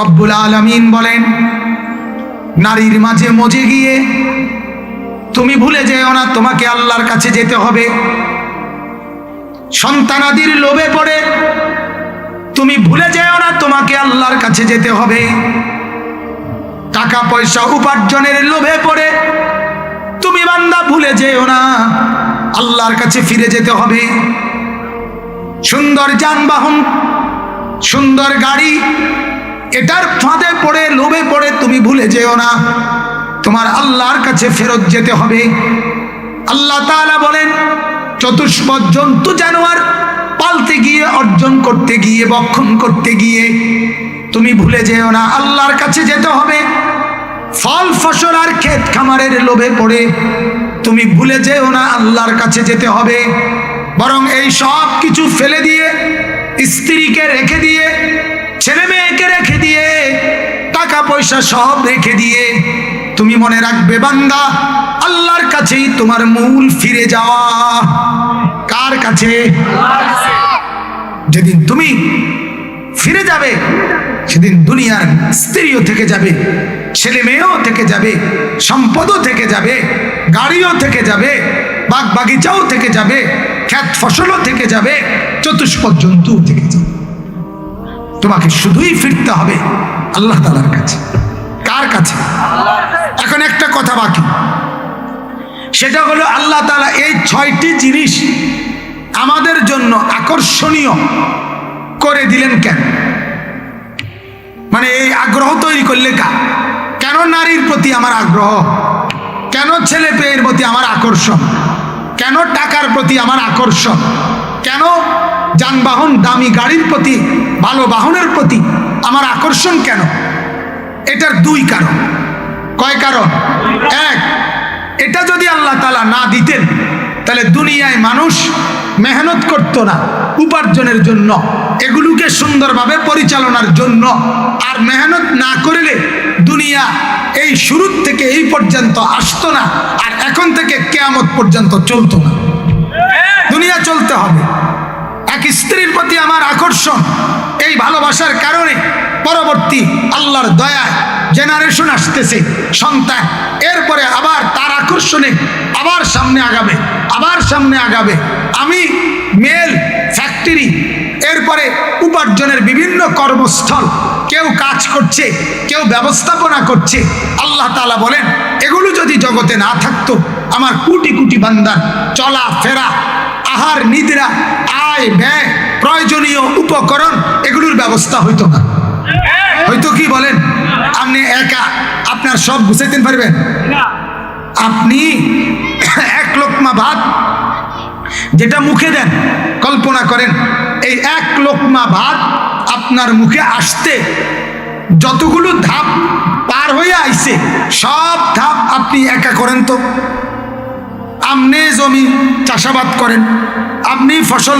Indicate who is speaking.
Speaker 1: রব্বুল আলমিন বলেন, নারীর মাঝে মজে গিয়ে তুমি ভুলে যেও না, তোমাকে আল্লাহর কাছে যেতে হবে। সন্তানাদির লোভে পড়ে তুমি ভুলে যেও না, তোমাকে আল্লাহর কাছে যেতে হবে। টাকা পয়সা উপার্জনের লোভে পড়ে তুমি বান্দা ভুলে যেও না, আল্লাহর কাছে ফিরে যেতে হবে। সুন্দর যানবাহন, সুন্দর গাড়ি এটার ফাঁদে পড়ে, লোভে পড়ে তুমি ভুলে যেও না। তোমার আল্লাহর কাছে ফেরত যেতে হবে। আল্লাহ তাআলা বলেন, চতুষ্পদ জন্তু জানোয়ার পালতে গিয়ে, অর্জন করতে গিয়ে, বক্ষণ করতে গিয়ে তুমি ভুলে যেও না। আল্লাহর কাছে যেতে হবে। ফল, ফসল আর ক্ষেত খামারের লোভে পড়ে তুমি ভুলে যেও না, আল্লাহর কাছে যেতে হবে। বরং এই সব কিছু ফেলে দিয়ে, স্ত্রীকে রেখে দিয়ে পয়সা সব রেখে দিয়ে তুমি মনে রাখবে, বান্দা, আল্লাহর কাছেই তোমার মূল ফিরে যাওয়া। কার কাছে? যেদিন তুমি ফিরে যাবে, সেদিন দুনিয়ার স্ত্রীও থেকে যাবে, ছেলে মেয়েও থেকে যাবে, সম্পদও থেকে যাবে, গাড়িও থেকে যাবে বাগ বাগিচাও থেকে যাবে খ্যাত ফসলও থেকে যাবে, চতুষ্পদ জন্তুও থেকে যাবে। তোমাকে শুধুই ফিরতে হবে আল্লাহ তালার কাছে। কার কাছে? এখন একটা কথা বাকি। সেটা হলো আল্লাহ তালা এই ছয়টি জিনিস আমাদের জন্য আকর্ষণীয় করে দিলেন কেন? মানে এই আগ্রহ তৈরি করলে কা কেন নারীর প্রতি আমার আগ্রহ? কেন ছেলে পেয়ের প্রতি আমার আকর্ষণ? কেন টাকার প্রতি আমার আকর্ষণ? কেন যানবাহন দামি গাড়ির প্রতি, ভালো বাহনের প্রতি আমার আকর্ষণ কেন? এটার দুই কারণ। কয় কারণ? এক, এটা যদি আল্লাহ তালা না দিতেন, তাহলে দুনিয়ায় মানুষ মেহনত করতো না উপার্জনের জন্য, এগুলোকে সুন্দরভাবে পরিচালনার জন্য। আর মেহনত না করলে দুনিয়া এই শুরুর থেকে এই পর্যন্ত আসতো না, আর এখন থেকে কেয়ামত পর্যন্ত চলতো না। দুনিয়া চলতে হবে। স্ত্রীর প্রতি আমার আকর্ষণ, এই ভালোবাসার কারণে পরবর্তী আল্লাহর দয়া জেনারেশন আসতেছে, সন্তান। এরপরে আবার তার আকর্ষণে আবার সামনে আগাবে, আবার সামনে আগাবে। আমি মেল ফ্যাক্টরি এরপরে উপার্জনের বিভিন্ন কর্মস্থল, কেউ কাজ করছে, কেউ ব্যবস্থাপনা করছে। আল্লাহ তালা বলেন, এগুলো যদি জগতে না থাকতো, আমার কোটি কোটি বান্দার চলা ফেরা আহার, নিদ্রা, আয়, ব্যয়, প্রয়োজনীয় উপকরণ, এগুলোর ব্যবস্থা হইতো না। হয়তো কি বলেন? আপনি একা, আপনার সব গুছাইতে পারবেন। আপনি এক লোকমা ভাত যেটা মুখে দেন, কল্পনা করেন, এই এক লোকমা ভাত আপনার মুখে আসতে যতগুলো ধাপ পার হয়ে আইছে, সব ধাপ আপনি একা করেন তো? আপনি জমি চাষাবাদ করেন। আপনি ফসল